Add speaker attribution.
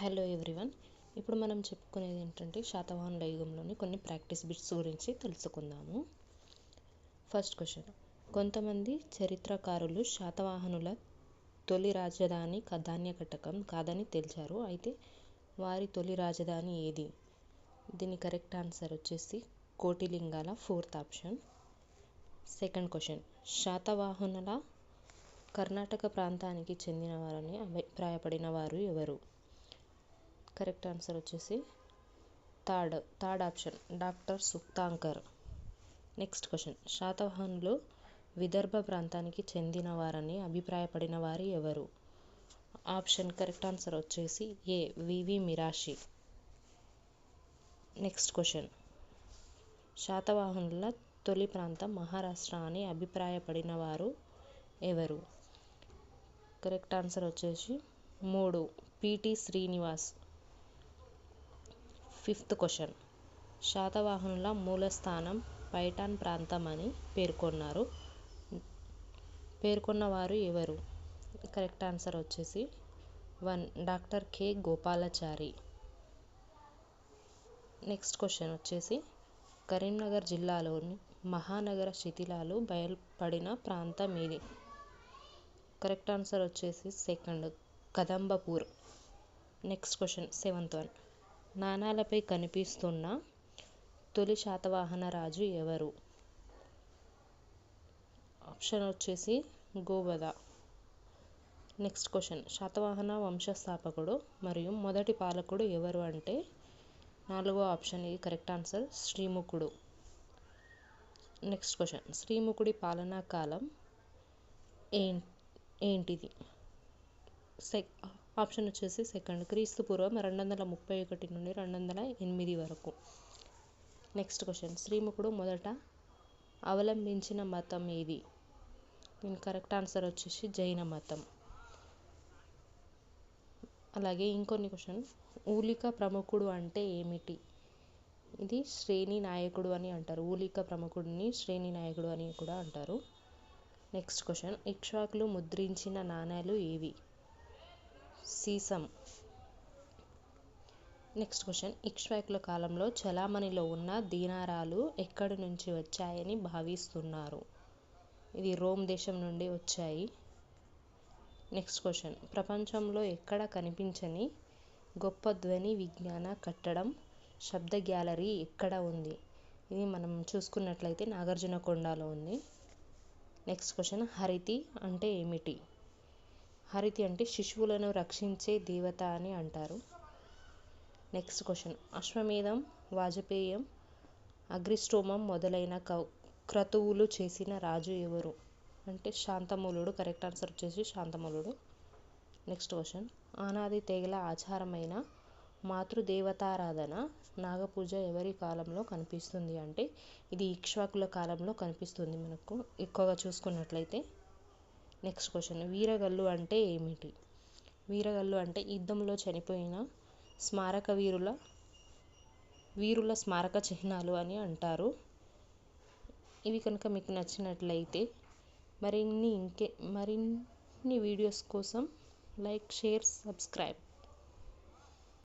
Speaker 1: Hello everyone. ఇప్పుడు మనం చెప్పుకునేది ఏంటంటే శాతవాహనుల యుగంలోని కొన్ని ప్రాక్టీస్ బిట్స్ గురించి తెలుసుకుందాము. First question. కొంతమంది చరిత్రకారులు శాతవాహనుల తొలి రాజధాని ధాన్యకటకం కాదని తేల్చారు. అయితే వారి తొలి రాజధాని ఏది? దీని కరెక్ట్ ఆన్సర్ వచ్చేసి Kotilingala fourth option. Second question. శాతవాహనుల కర్ణాటక ప్రాంతానికి చెందినవారని అభిప్రాయపడిన వారు ఎవరు? కరెక్ట్ ఆన్సర్ వచ్చేసి third third option doctor Sukthankar. Next question శాతవాహనులు విదర్భ ప్రాంతానికి చెందినవారని అభిప్రాయపడిన వారు ఎవరు? Option correct answer A V V V V Mirashi. Next question శాతవాహనుల తొలి ప్రాంతం మహారాష్ట్ర అని అభిప్రాయపడిన వారు ఎవరు? కరెక్ట్ ఆన్సర్ వచ్చేసి మూడు పిటి శ్రీనివాస్. Fifth question. శాతవాహనుల మూలస్థానం పైఠాన్ ప్రాంతం అని పేర్కొన్నారు పేర్కొన్నవారు ఎవరు? కరెక్ట్ ఆన్సర్ వచ్చేసి one. Doctor K. Gopalachari. Next question వచ్చేసి కరీంనగర్ జిల్లాలోని మహానగర శిథిలాలు బయల్పడిన ప్రాంతం ఇది కరెక్ట్ ఆన్సర్ వచ్చేసి second Kadambapur. Next question seventh one. నాణాలపై కనిపిస్తున్న తొలి శాతవాహన రాజు ఎవరు? ఆప్షన్ వచ్చేసి గోవధ. Next question. శాతవాహన వంశస్థాపకుడు మరియు మొదటి పాలకుడు ఎవరు అంటే నాలుగో ఆప్షన్ ఇది కరెక్ట్ ఆన్సర్ శ్రీముఖుడు. Next question. శ్రీముఖుడి పాలనా కాలం ఏం ఏంటిది? సెక్ ఆప్షన్ వచ్చేసి సెకండ్. క్రీస్తు పూర్వం రెండు వందల ముప్పై ఒకటి నుండి రెండు వందల ఎనిమిది వరకు. Next question. శ్రీముఖుడు మొదట అవలంబించిన మతం ఏది? దీని కరెక్ట్ ఆన్సర్ వచ్చేసి జైన మతం. అలాగే ఇంకొన్ని క్వశ్చన్. ఊలిక ప్రముఖుడు అంటే ఏమిటి? ఇది శ్రేణి నాయకుడు అని అంటారు. ఊలిక ప్రముఖుడిని శ్రేణి నాయకుడు అని కూడా అంటారు. Next question. ఇక్ష్వాకులు ముద్రించిన నాణేలు ఏవి? సీసం. Next question. ఇక్ష్వాకుల కాలంలో చలామణిలో ఉన్న దీనారాలు ఎక్కడి నుంచి వచ్చాయని భావిస్తున్నారు? ఇది రోమ్ దేశం నుండి వచ్చాయి. Next question. ప్రపంచంలో ఎక్కడ కనిపించని గొప్ప ధ్వని విజ్ఞాన కట్టడం శబ్ద గ్యాలరీ ఎక్కడ ఉంది? ఇది మనం చూసుకున్నట్లయితే నాగార్జునకొండలో ఉంది. Next question. హరితి అంటే ఏమిటి? హరితి అంటే శిశువులను రక్షించే దేవత అని అంటారు. నెక్స్ట్ క్వశ్చన్ అశ్వమేధం వాజపేయం అగ్రిస్టోమం మొదలైన క్రతువులు చేసిన రాజు ఎవరు? అంటే శాంతమూలుడు కరెక్ట్ ఆన్సర్ వచ్చేసి శాంతమూలుడు నెక్స్ట్ క్వశ్చన్ ఆనాది తెగల ఆచారమైన మాతృదేవతారాధన నాగపూజ ఎవరి కాలంలో కనిపిస్తుంది? అంటే ఇది ఇక్ష్వాకుల కాలంలో కనిపిస్తుంది మనకు. ఎక్కువగా చూసుకున్నట్లయితే నెక్స్ట్ క్వశ్చన్ వీరగల్లు అంటే ఏమిటి? వీరగల్లు అంటే యుద్ధంలో చనిపోయిన స్మారక వీరుల వీరుల స్మారక చిహ్నాలు అని అంటారు. ఇవి కనుక మీకు నచ్చినట్లయితే మరిన్ని ఇంకే మరిన్ని వీడియోస్ కోసం లైక్ షేర్ సబ్స్క్రైబ్.